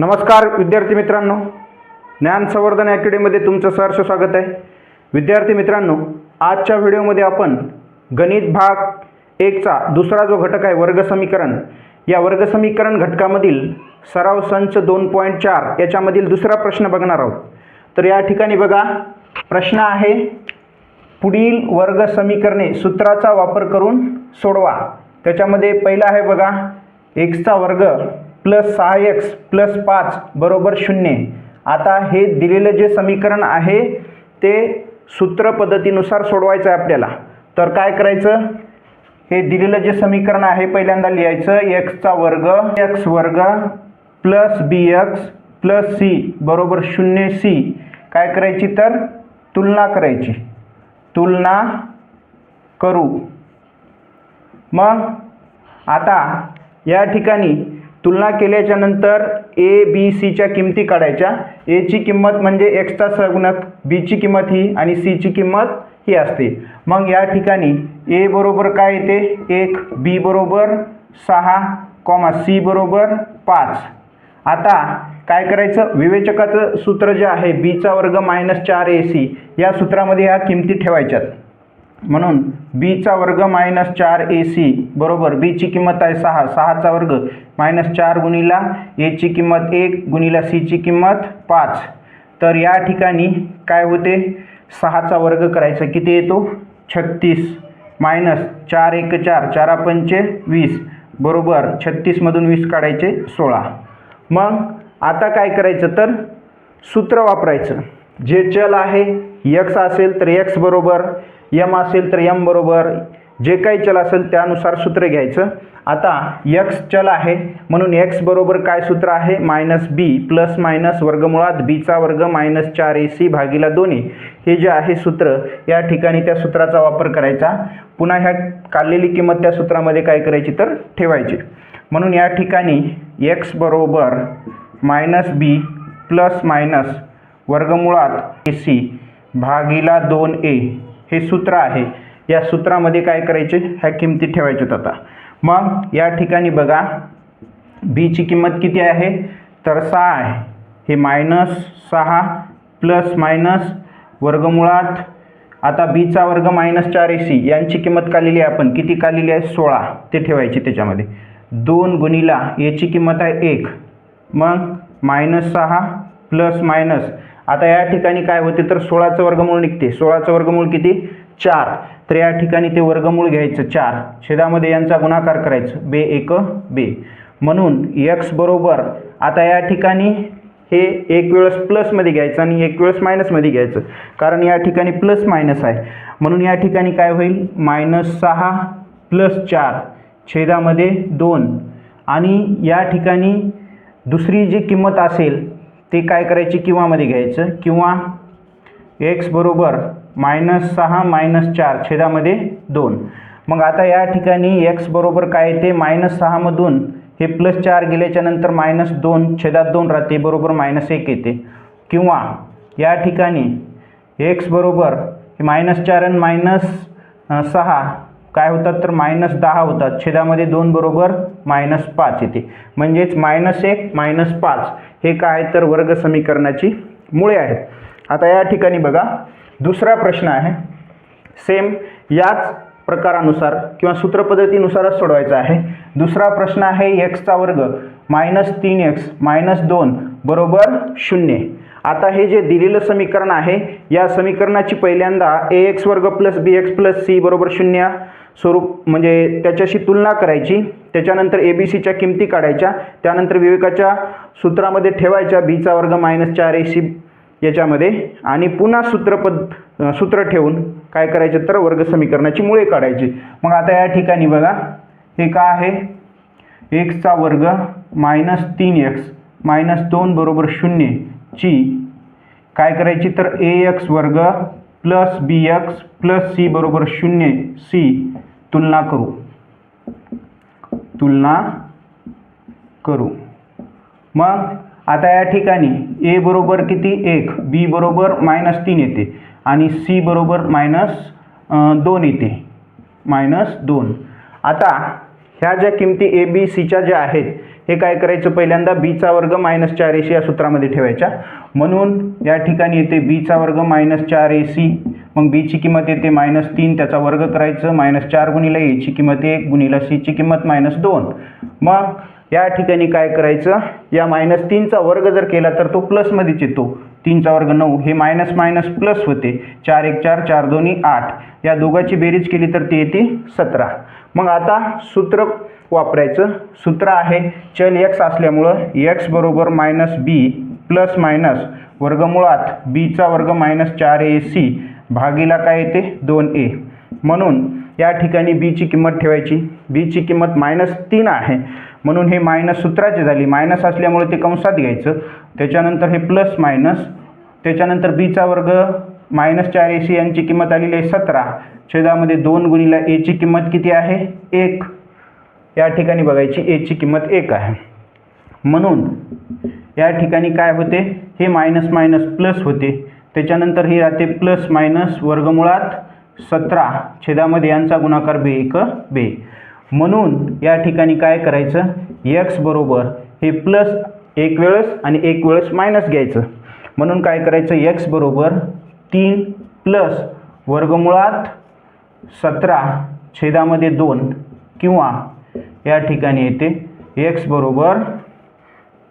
नमस्कार विद्यार्थी मित्रांनो. ज्ञान संवर्धन अकॅडमीमध्ये तुमचं सहर्ष स्वागत आहे. विद्यार्थी मित्रांनो आजच्या व्हिडिओमध्ये आपण गणित भाग एकचा दुसरा जो घटक आहे वर्ग समीकरण या वर्गसमीकरण घटकामधील सराव संच दोन पॉईंट चार याच्यामधील दुसरा प्रश्न बघणार आहोत. तर या ठिकाणी बघा प्रश्न आहे पुढील वर्ग समीकरणे सूत्राचा वापर करून सोडवा. त्याच्यामध्ये पहिला आहे बघा एक्सचा वर्ग प्लस सहा एक्स प्लस पाच बरोबर शून्य. आता हे दिलेलं जे समीकरण आहे ते सूत्र पद्धतीनुसार सोडवायचं आहे आपल्याला. तर काय करायचं? हे दिलेलं जे समीकरण आहे पहिल्यांदा लिहायचं एक्सचा वर्ग एक्स वर्ग plus B X plus C बरोबर शून्य सी काय करायची तर? तुलना करायची. तुलना करू. मग आता या ठिकाणी तुलना केल्याच्यानंतर ए बी सीच्या किमती काढायच्या. एची किंमत म्हणजे एक्सचा संगणक बीची किंमत ही आणि सीची किंमत ही असते. मग या ठिकाणी ए बरोबर काय येते? एक बी बरोबर सहा कॉमा सी बरोबर पाच. आता काय करायचं? विवेचकाचं सूत्र जे आहे बीचा वर्ग मायनस चार ए सी या सूत्रामध्ये ह्या किमती ठेवायच्यात. म्हणून बीचा वर्ग मायनस चार ए सी बरोबर? बीची किंमत आहे सहा. सहाचा वर्ग मायनस चार गुणिला एची किंमत एक गुणिला सीची किंमत पाच. तर या ठिकाणी काय होते? सहाचा वर्ग करायचा किती येतो? छत्तीस. मायनस चार एक चार चारा पंचे वीस. बरोबर? छत्तीसमधून वीस काढायचे सोळा. मग आता काय करायचं तर? सूत्र वापरायचं. जे चल आहे यक्स असेल तर यक्स बरोबर यम असेल तर यम बरोबर. जे काही चल असेल त्यानुसार सूत्र घ्यायचं. आता यक्स चल आहे म्हणून एक्स बरोबर काय सूत्र आहे? मायनस बी प्लस मायनस वर्गमुळात बीचा वर्ग मायनस चार ए सी भागीला दोन्ही हे जे आहे सूत्र या ठिकाणी त्या सूत्राचा वापर करायचा. पुन्हा ह्या काढलेली किंमत त्या सूत्रामध्ये काय करायची तर ठेवायची. म्हणून या ठिकाणी एक्स बरोबर मायनस बी प्लस मायनस वर्गमुळात ए सी भागीला दोन ए हे सूत्र आहे. या सूत्रामध्ये काय करायचे? ह्या किमती ठेवायच्यात आता. मग या ठिकाणी बघा. बीची किंमत किती आहे? तर सहा आहे. हे मायनस सहा प्लस मायनस वर्गमुळात आता बीचा वर्ग मायनस चार ए सी यांची किंमत काढलेली आहे आपण. किती काढलेली आहे? सोळा. ते ठेवायची त्याच्यामध्ये. दोन गुणिला याची किंमत आहे एक. मग मायनस सहा प्लस मायनस आता या ठिकाणी काय होते तर सोळाचं वर्गमूळ निघते. सोळाचं वर्गमूळ किती? चार. तर या ठिकाणी ते वर्गमूळ घ्यायचं चार. छेदामध्ये यांचा गुणाकार करायचं. बे एक बे. म्हणून एक्स बरोबर आता या ठिकाणी हे एक वेळेस प्लसमध्ये घ्यायचं आणि एक वेळेस मायनसमध्ये घ्यायचं. कारण या ठिकाणी प्लस मायनस आहे. म्हणून या ठिकाणी काय होईल? मायनस सहा प्लस चार. छेदामध्ये दोन. आणि या ठिकाणी दुसरी जी किंमत असेल ते काय करायची? किंवामध्ये घ्यायचं? किंवा एक्स बरोबर मायनस सहा मायनस चार छेदामध्ये दोन. मग आता या ठिकाणी एक्स बरोबर काय येते मायनस सहामधून हे प्लस चार गेल्याच्यानंतर मायनस दोन छेदात दोन राहते बरोबर मायनस एक येते. किंवा या ठिकाणी एक्स बरोबर मायनस चार आणि मायनस सहा काय होतात तर मायनस दहा होतात. छेदामध्ये दोन बरोबर मायनस पाच येते. म्हणजेच मायनस एक मायनस पाच हे काय तर वर्ग समीकरणाची मुळे आहेत. आता या ठिकाणी बघा. दुसरा प्रश्न आहे. सेम याच प्रकारानुसार किंवा सूत्रपद्धतीनुसारच सोडवायचा आहे. दुसरा प्रश्न आहे एक्सचा वर्ग. मायनस तीन एक्स मायनस दोन बरोबर शून्य. आता हे जे दिलेलं समीकरण आहे या समीकरणाची पहिल्यांदा ए एक्स वर्ग plus B X plus C बरोबर शून्य. स्वरूप म्हणजे त्याच्याशी तुलना करायची त्याच्यानंतर ए बी सीच्या किमती काढायच्या त्यानंतर विवेकाच्या सूत्रामध्ये ठेवायच्या बीचा वर्ग मायनस चार ए सी याच्यामध्ये आणि पुन्हा सूत्रपद सूत्र ठेवून काय करायचे तर वर्ग समीकरणाची मुळे काढायची. मग आता या ठिकाणी बघा हे का आहे? एक्सचा वर्ग मायनस तीन एक्स मायनस दोन बरोबर शून्य ची काय करायची तर ए एक्स वर्ग plus B X plus C बरोबर शून्य सी तुलना करू. तुलना करू. मग आता या ठिकाणी ए बरोबर किती? एक. बी बरोबर मायनस तीन येते. आणि सी बरोबर मायनस दोन येते. मायनस दोन. आता ह्या ज्या किमती ए बी सीच्या ज्या आहेत हे काय करायचं? पहिल्यांदा बीचा वर्ग मायनस चार ए सी या सूत्रामध्ये ठेवायच्या म्हणून या ठिकाणी येते बीचा वर्ग मायनस चार ए सी मग बीची किंमत येते मायनस तीन. त्याचा वर्ग करायचं. मायनस चार गुणिला एची किंमत एक गुणिला सीची किंमत मायनस दोन. मग या ठिकाणी काय करायचं? या मायनस तीनचा वर्ग जर केला तर तो प्लसमध्येच येतो. तीनचा वर्ग नऊ. हे मायनस मायनस प्लस होते. चार एक चार चार दोन्ही आठ. या दोघाची बेरीज केली तर ती येते सतरा. मग आता सूत्र वापरायचं. सूत्र आहे चल एक्स असल्यामुळं एक्स बरोबर मायनस बी प्लस मायनस वर्गमुळात बीचा वर्ग मायनस चार ए सी भागीला काय येते? दोन ए म्हणून या ठिकाणी बीची किंमत ठेवायची. बीची किंमत मायनस तीन आहे. म्हणून हे मायनस सूत्राची झाली. मायनस असल्यामुळे ते कंसात घ्यायचं. त्याच्यानंतर हे प्लस मायनस त्याच्यानंतर बीचा वर्ग मायनस चार ए सी यांची किंमत आलेली आहे सतरा. छेदामध्ये दोन गुणिला एची किंमत किती आहे? एक. या ठिकाणी बघायची एची किंमत एक आहे. म्हणून या ठिकाणी काय होते? हे मायनस मायनस प्लस होते. त्याच्यानंतर हे राहते प्लस मायनस वर्गमुळात सतरा. छेदामध्ये यांचा गुणाकार बे एक बे म्हणून या ठिकाणी काय करायचं? एक्स बरोबर हे प्लस एक वेळेस आणि एक वेळेस मायनस घ्यायचं. म्हणून काय करायचं? एक्स बरोबर तीन प्लस वर्गमुळात सतरा छेदामध्ये दोन किंवा या ठिकाणी येते. एक्स बरोबर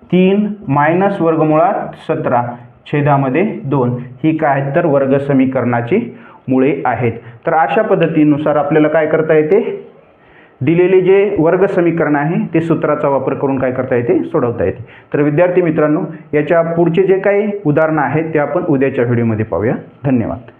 तीन मायनस वर्गमुळात सतरा छेदामध्ये दोन. ही काय तर वर्ग समीकरणाची मुळे आहेत. तर अशा पद्धतीनुसार आपल्याला काय करता येते? दिलेले जे वर्ग समीकरण आहे ते सूत्राचा वापर करून काय करता येते? सोडवता येते. तर विद्यार्थी मित्रांनो याच्या पुढचे जे काही उदाहरणं आहेत ते आपण उद्याच्या व्हिडिओमध्ये पाहूया. धन्यवाद.